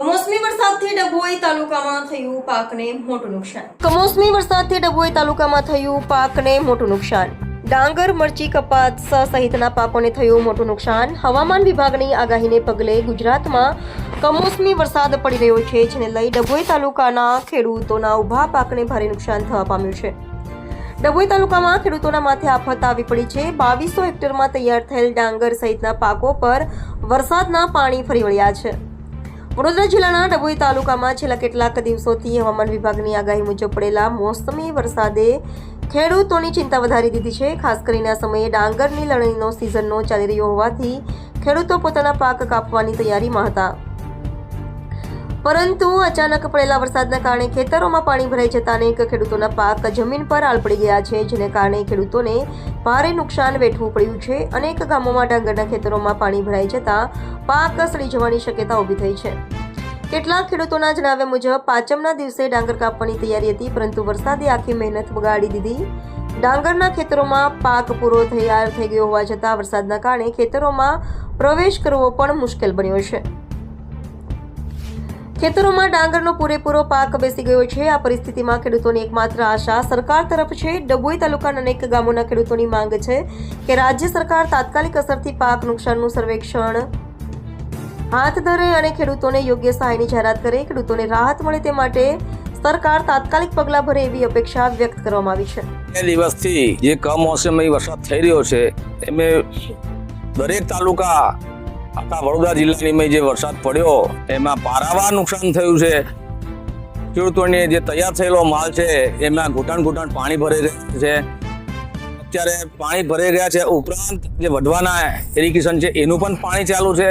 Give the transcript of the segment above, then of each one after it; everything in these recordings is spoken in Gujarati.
કમોસમી વરસાદથી ડભોઈ તાલુકામાં થયું પાકને મોટું નુકસાન. કમોસમી વરસાદથી ડભોઈ તાલુકામાં થયું પાકને મોટું નુકસાન. ડાંગર, મરચી, કપાસ સહિતના પાકોને થયું મોટું નુકસાન. હવામાન વિભાગની આગાહીને પગલે ગુજરાતમાં કમોસમી વરસાદ પડી રહ્યો છે, જેને લઈ ડભોઈ તાલુકાના ખેડૂતોના ઊભા પાકને ભારે નુકસાન થવા પામ્યું છે. ડભોઈ તાલુકામાં ખેડૂતોના માથે આફત આવી પડી છે. બાવીસો હેક્ટરમાં તૈયાર થયેલ ડાંગર સહિતના પાકો પર વરસાદના પાણી ફરી વળ્યા છે. વડોદરા જિલ્લાના ડભોઈ તાલુકામાં છેલ્લા કેટલાક દિવસોથી હવામાન વિભાગની આગાહી મુજબ પડેલા મોસમી વરસાદે ખેડૂતોની ચિંતા વધારી દીધી છે. ખાસ કરીને આ સમયે ડાંગરની લણણીનો સિઝનનો ચાલી રહ્યો હોવાથી ખેડૂતો પોતાના પાક કાપવાની તૈયારીમાં હતા. પરંતુ અચાનક પડેલા વરસાદના કારણે ખેતરોમાં પાણી ભરાઈ જતા અનેક ખેડૂતોના પાક જમીન પર આલ પડી ગયા છે, જેને કારણે ખેડૂતોને ભારે નુકસાન વેઠવું પડ્યું છે. અનેક ગામોમાં ડાંગરના ખેતરોમાં પાણી ભરાઈ જતા પાક સડી જવાની શક્યતા ઊભી થઈ છે. કેટલાક ખેડૂતોના જણાવ્યા મુજબ, પાંચમના દિવસે ડાંગર કાપવાની તૈયારી હતી, પરંતુ વરસાદે આખી મહેનત બગાડી દીધી. ડાંગરના ખેતરોમાં પાક પૂરો તૈયાર થઈ ગયો હોવા છતાં વરસાદના કારણે ખેતરોમાં પ્રવેશ કરવો પણ મુશ્કેલ બન્યો છે. ખેતરોમાં ડાંગરનો પૂરેપૂરો પાક બેસી ગયો છે. આ પરિસ્થિતિમાં ખેડૂતોની એકમાત્ર આશા સરકાર તરફ છે. ડભોઈ તાલુકાના અનેક ગામોના ખેડૂતોની માંગ છે કે રાજ્ય સરકાર તાત્કાલિક અસરથી પાક નુકસાનનું સર્વેક્ષણ હાથ ધરે અને ખેડૂતોને યોગ્ય સહાયની જાહેરાત કરે. ખેડૂતોને રાહત મળે તે માટે સરકાર તાત્કાલિક પગલા ભરે એવી અપેક્ષા વ્યક્ત કરવામાં આવી છે. બે દિવસથી જે કમોસમી વરસાદ થઈ રહ્યો છે, એમાં દરેક તાલુકા આખા વડોદરા જિલ્લાની જે વરસાદ પડ્યો, એમાં પારાવાર નુકસાન થયું છે. ખેડૂતોને જે તૈયાર થયેલો માલ છે, એમાં ઘૂંટણ ઘૂંટણ પાણી ભરાઈ રહ્યું છે. અત્યારે પાણી ભરાઈ ગયા છે, ઉપરાંત જે વઢવાના ઇરિગેશન છે, એનું પણ પાણી ચાલુ છે.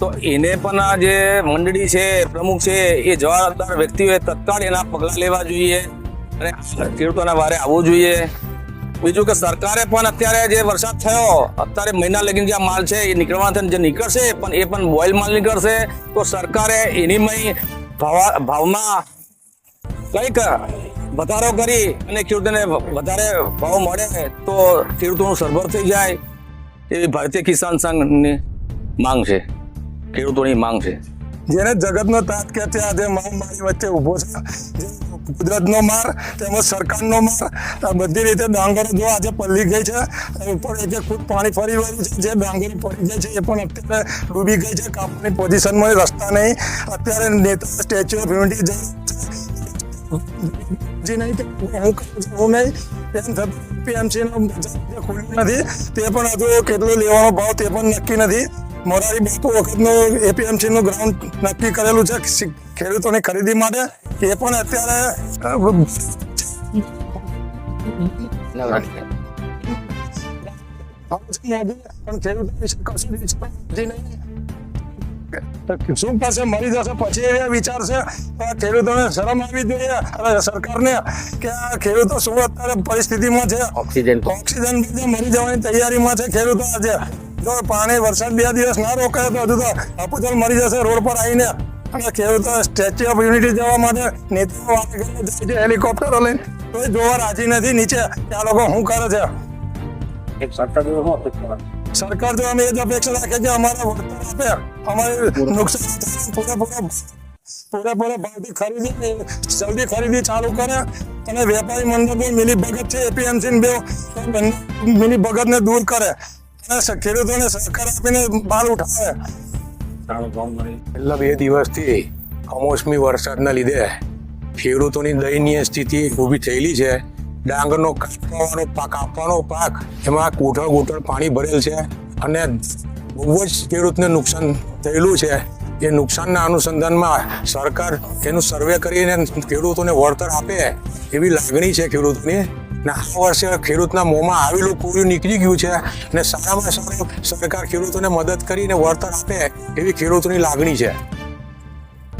તો એને પણ આ જે મંડળી છે, પ્રમુખ છે, એ જવાબદાર વ્યક્તિઓએ તત્કાળ એના પગલાં લેવા જોઈએ અને ખેડૂતોના વારે આવવું જોઈએ. બીજું કે સરકારે પણ અત્યારે જે વરસાદ થયો, અત્યારે મહિના લગીને જે માલ છે એ નીકળવાના જે નીકળશે, પણ એ પણ બોઇલ માલ નીકળશે, તો સરકારે એની ભાવમાં કંઈક વધારો કરી અને ખેડૂતોને વધારે ભાવ મળે તો ખેડૂતોનું સરભર થઈ જાય એવી ભારતીય કિસાન સંઘની માંગ છે, ખેડૂતોની માંગ છે. જેને જગતનો તાત કે છે આજે મહામારી વચ્ચે ઊભો છે, જે કુદરતનો માર, તેમજ સરકારનો માર, આ બધી રીતે ડાંગરો જો આજે પલ્લી ગઈ છે ઉપર એક એક પાણી ફરી વળ્યું છે, જે ડાંગરી પડી ગઈ છે, એ પણ અત્યારે ડૂબી ગઈ છે, કાપવાની પોઝિશનમાં રસ્તા નહીં. અત્યારે નેતા સ્ટેચ્યુ ઓફ યુનિટી જે નહીં કે હું કહું નહીં, તેમ છતાં PMC નો જે ખુલ્લું નથી, તે પણ હજુ કેટલો લેવાનો ભાવ તે પણ નક્કી નથી. મોરારી બાપુ વખતનું એપીએમસીનું ગ્રાઉન્ડ નક્કી કરેલું છે ખેડૂતોની ખરીદી માટે. એ પણ અત્યારે. શું પાસે મળી જશે પછી એ વિચાર છે ખેડૂતોને શરમ આવી જોઈએ. અને સરકારને કે આ ખેડૂતો શું અત્યારે પરિસ્થિતિમાં છે? ઓક્સિજન ઓક્સિજન મરી જવાની તૈયારીમાં છે ખેડૂતો આજે. જો પાણી વરસાદ બે દિવસ ના રોકાય તો હજુ તો અપુચલ મરી જશે રોડ પર આવીને. અને ખેડૂતો સ્ટેચ્યુ ઓફ યુનિટી જવા માટે નેતાઓ જાય છે હેલિકોપ્ટરો લઈને. કોઈ જોવા રાજી નથી નીચે આ લોકો શું કરે છે? સરકાર જો અમે એ જ અપેક્ષા રાખે છે અમારા વળતર આપે અમારે નુકસાન પૂરેપૂરા પૂરેપૂરા ભાવથી ખરીદી જલ્દી ખરીદી ચાલુ કરે. અને વેપારી મંડળ મિલી ભગત છે એપીએમસી બે મિલી ભગતને દૂર કરે. ખેડૂતોને સરકાર આપીને માલ ઉઠાવે. છેલ્લા બે દિવસથી કમોસમી વરસાદના લીધે ખેડૂતોની દયનીય સ્થિતિ ઊભી થયેલી છે. ડાંગરનો કાપવાનો પાક કાપવાનો પાક એમાં કૂટળ કૂટળ પાણી ભરેલ છે અને બહુ જ ખેડૂતને નુકસાન થયેલું છે. એ નુકસાનના અનુસંધાનમાં સરકાર એનું સર્વે કરીને ખેડૂતોને વળતર આપે એવી લાગણી છે ખેડૂતની. ને આ વર્ષે ખેડૂતના મોંમાં આવેલું કોર્યું નીકળી ગયું છે ને સારામાં સારું સરકાર ખેડૂતોને મદદ કરીને વળતર આપે એવી ખેડૂતોની લાગણી છે.